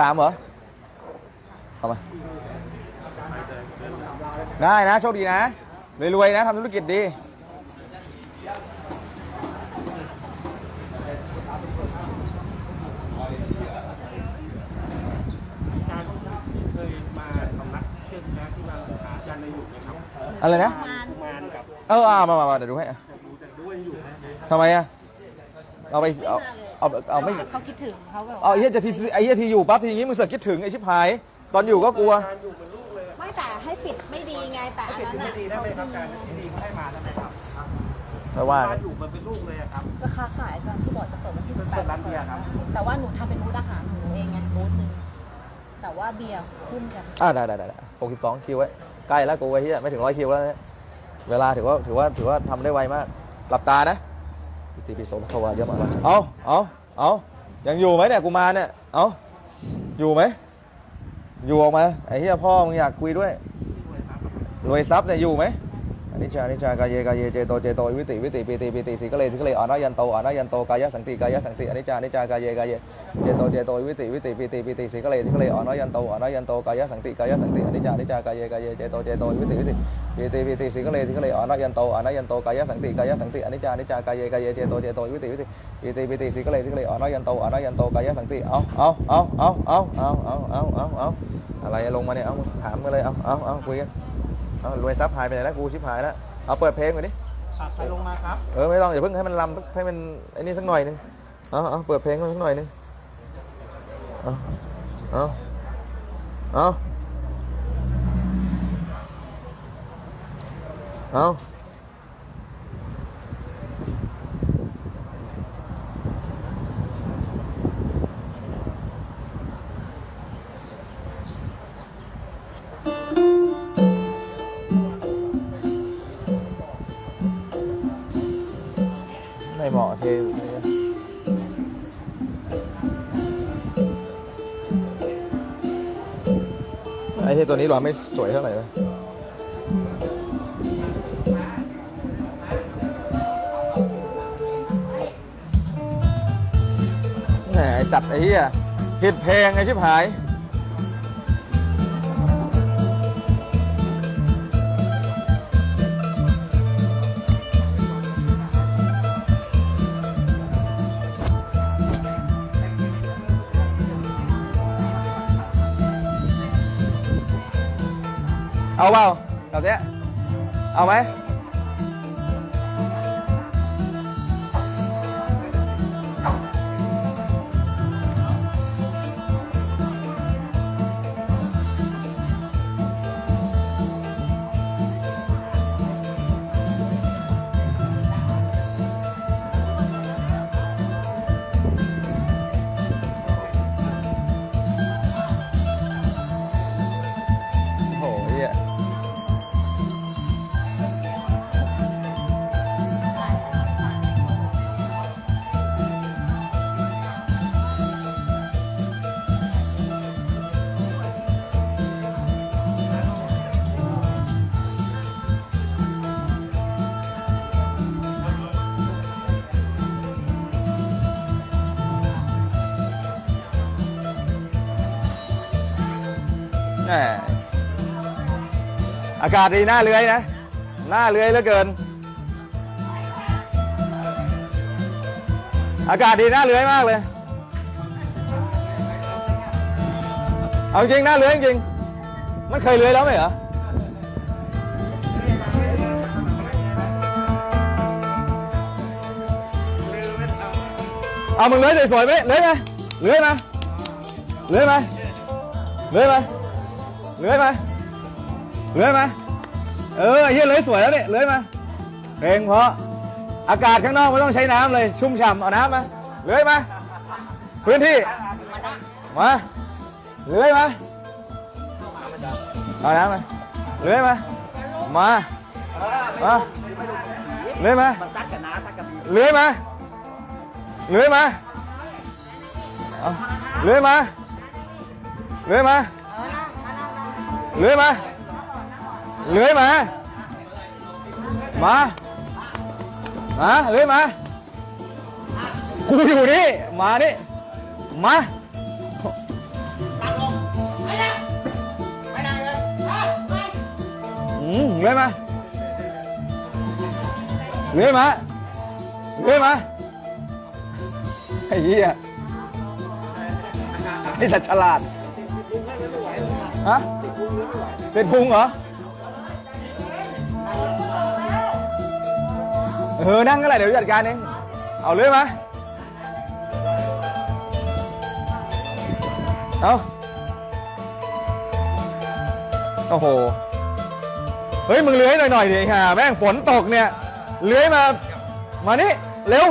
สามเหรอทำไมได้นะ โชคดีนะ รวยๆนะทำธุรกิจดี อะไรนะ เออ มามามาเดี๋ยวดูให้ทำไมอะ เอาไปเอา เอาเอาไม่เขาคิดถึงเขาแบบเอาไอ้เหี้ยจะทีไอ้เหี้ยทีอยู่ปั๊บทีนี้มึงเสือกคิดถึงไอ้ชิบหาย ตอนอยู่ก็กลัว การอยู่เป็นลูกเลยไม่แต่ให้ปิดไม่ดีไงแต่อันปิดนั้นที่อะไม่ดีได้ไหมครับการที่ดีเขาให้มาได้ไหมครับแต่ว่าการอยู่มันเป็นลูกเลยอะครับ จะค้าขายอาจารย์ที่บอกจะเปิดวันที่เป็น18เปิดร้านเบียร์ครับ แต่ว่าหนูทำเป็นบูธอาหารของหนูเองไงบูธหนึ่งแต่ว่าเบียร์คุ้มกันอ่าได้ได้ได้หกสิบสองคิวไว้ ใกล้แล้วกูไอ้เหี้ยไม่ถึงร้อยคิวแล้วนะเวลาถือว่าถือว่าถือว่าทำได้ไวมาก หลับตานะ ปิติปิโสภควาเยอะมากเอาเอาเอายังอยู่ไหมเนี่ยกูมาเนี่ยเอาอยู่ไหมอยู่ออกมาไอ้เหี้ยพ่อมึงอยากคุยด้วยรวยทรัพย์เนี่ยอยู่ไหมอนิจจาอนิจจากายเยกายเยเจโตเจโตวิติวิติปิติปิติสีก็เลยสีก็เลยอนายันโตอนายันโตกายะสังติกายะสังติอนิจจาอนิจจากายเยกายเยเจโตเจโตวิติวิติปิติปิติสีก็เลยสีก็เลยอนายันโตอนายันโตกายะสังติกายะสังติอนิจจาอนิจจากายเยกายเยเจโตเจโตวิติวิติ ปิติปิติสีก็เลยสีก็เลยอนายันโตอนายันโตกายะสังติกายะสังติอนิจจาอนิจจากายเยกายเยเจโตเจโตวิติวิติปิติปิติสีก็เลยสีก็เลยอนายันโตอนายันโตกายะสังติเอาเอาเอาเอาเอาเอาเอาเอาเอาเอาอะไรลงมาเนี่ยเอาถามกันเลยเอาเอาเอาคุยกันเอารวยทรัพย์หายไปไหนแล้วกูชิบหายแล้วเอาเปิดเพลงไปดิครับใครลงมาครับเออไม่ต้องอย่าเพิ่งให้มันลำสักให้มันไอ้นี่สักหน่อยหนึงเอาเอาเปิดเพลงสักหน่อยหนึงเอาเอาเอา เอาไม่เหมาะเทไอ้เท่ตัวนี้หรอไม่สวยเท่าไหร่เลย ไอ้จัดไอ้เหี้ยผิดเพงไอ้ชิบหาย เอาเปล่าแบบเนี้ยเอาไหม อากาศดีหน้าเลื้อยนะ หน้าเลื้อยเหลือเกิน อากาศดีหน้าเลื้อยมากเลย เอาจริงหน้าเลื้อยจริง มันเคยเลื้อยแล้วไหมเหรอเอามึงเลื้อยสวยๆไหมเลื้อยไหมเลื้อยไหมเลื้อยมเลื้อยม เลื้อยมาเลื้อยมาเออไอ้เหี้ยเลื้อยสวยแล้วเนี่ยเลื้อยมาเพลงเพราะอากาศข้างนอกไม่ต้องใช้น้ำเลยชุ่มฉ่ำเอาน้ำมาเลื้อยมาพื้นที่มาเลื้อยมาเอาน้ำมาเลื้อยมามามาเลื้อยมามันซัดกับน้าเลื้อยมาเลื้อยมเอาเลื้อยมาเลื้อยมา เลื้อยมา เลื้อยมา มา มา เลื้อยมา กูอยู่นี่ มานี่ มาอืมเลื้อยมา เลื้อยมา เลื้อยมา ไอ้เหี้ยไอ้สัตฉลาด ฮะ เป็นพุงเหรอ เออ นั่งก็ได้เดี๋ยวจัดการเอง เอาเลื้อยมาเอาโอ้โห เฮ้ย มึงเลื้อยหน่อยๆดิค่ะแม่งฝนตกเนี่ย เลื้อยมา มานี่ เร็ว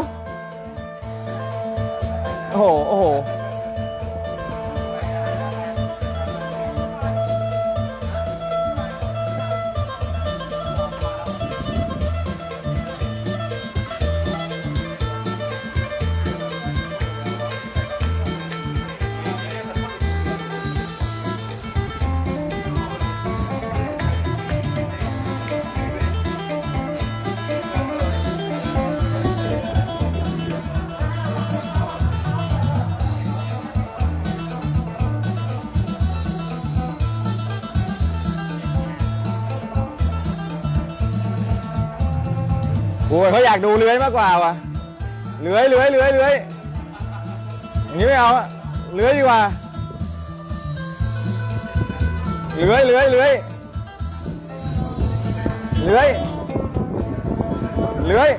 โอ้โห โอ้โห โอ้ยเขาอยากดูเลื้อยมากกว่าว่ะเลื้อยเลื้อยเลื้อยเลื้อยอย่างนี้ไม่เอาอะเลื้อยดีกว่าเลื้อยเลื้อยเลื้อยเลื้อยเลื้อย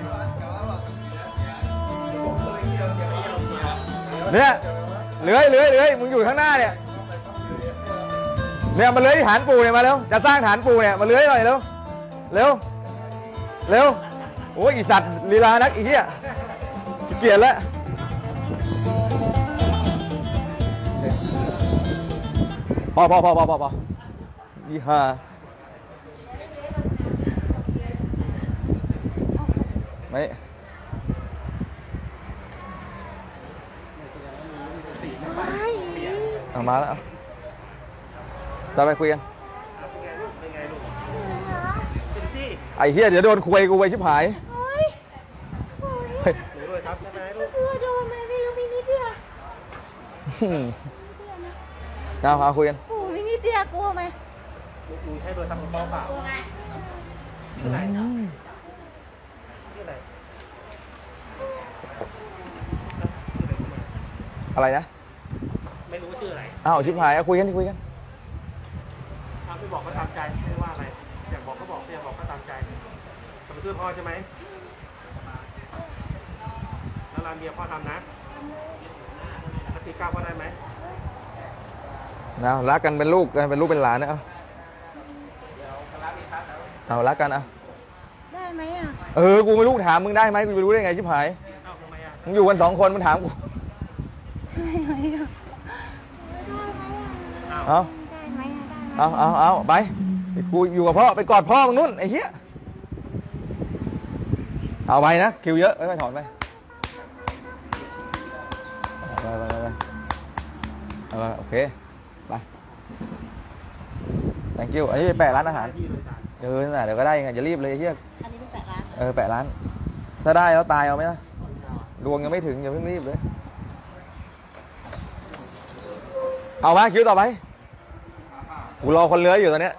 เนี่ยเลื้อยเลื้อยเลื้อยมึงอยู่ข้างหน้าเนี่ยเนี่ยมาเลื้อยที่ฐานปูเนี่ยมาเร็วจะสร้างฐานปูเนี่ยมาเลื้อยหน่อยเร็วเร็วเร็ว โอ้ยอีสัตว์ลีลานักอีเหี้ยขี้เกียจแล้วพอพอพอพอพอพอยี่ห้าไม่เอามาแล้วเอาจะไปคุยกันเป็นไงลูกเป็นที่ ไอ้เหี้ยเดี๋ยวโดนคุยกูไปชิบหาย โอ้ยโอ้ยเฮ้ยหนูด้วยครับใช่ไหมลูกกลัวโดนไหมพี่ยังมีนิดเดียวอืมเอาเอาคุยกันปู่มีนิดเดียวกลัวไหมหนูหนูให้โดยทำเปล่าเปล่าลัวไงชื่ออะไรชื่ออะไรอะไรนะ ไม่รู้ชื่ออะไรอ้าวชิบหายเอาคุยกันคุยกันถ้าไม่บอกก็ตามใจไม่ว่าอะไร อยากบอกก็บอกไม่อยากบอกก็ตามใจทำไปช่วยพ่อใช่ไหมแล้วรานเบียร์พ่อทำนะอาทิตย์เก้าพ่อได้ไหมเอารักกันเป็นลูกกันเป็นลูกเป็นหลานนะเอาเอารักกันเอาได้ไหมอะ เออ กูไม่รู้ถามมึงได้ไหมกูจะไปรู้ได้ไงชิบหายเอ้าทำไมอะมึงอยู่กันสองคนมึงถามกู ได้ไหมอะ เอาได้ไหมอะได้ไหมเอาเอาเอาไป ไปกูอยู่กับพ่อไปกอดพ่อมึงนู่นไอ้เหี้ยเอาไปนะคิวเยอะไม่ถอนไปไปไปไปไปเอาไปโอเคไป thank you อันนี้ไปแปะร้านอาหารพี่เลยจ้ะเออนั่นแหละเดี๋ยวก็ได้ยังไงอย่ารีบเลยไอ้เฮียอันนี้เป็นแปะร้านเออแปะร้าน ถ้าได้แล้วตายเอาไหมล่ะดวงยังไม่ถึงอย่าเพิ่งรีบเลย เอามาคิวต่อไปกูรอคนเลื้อยอยู่ตอนเนี้ย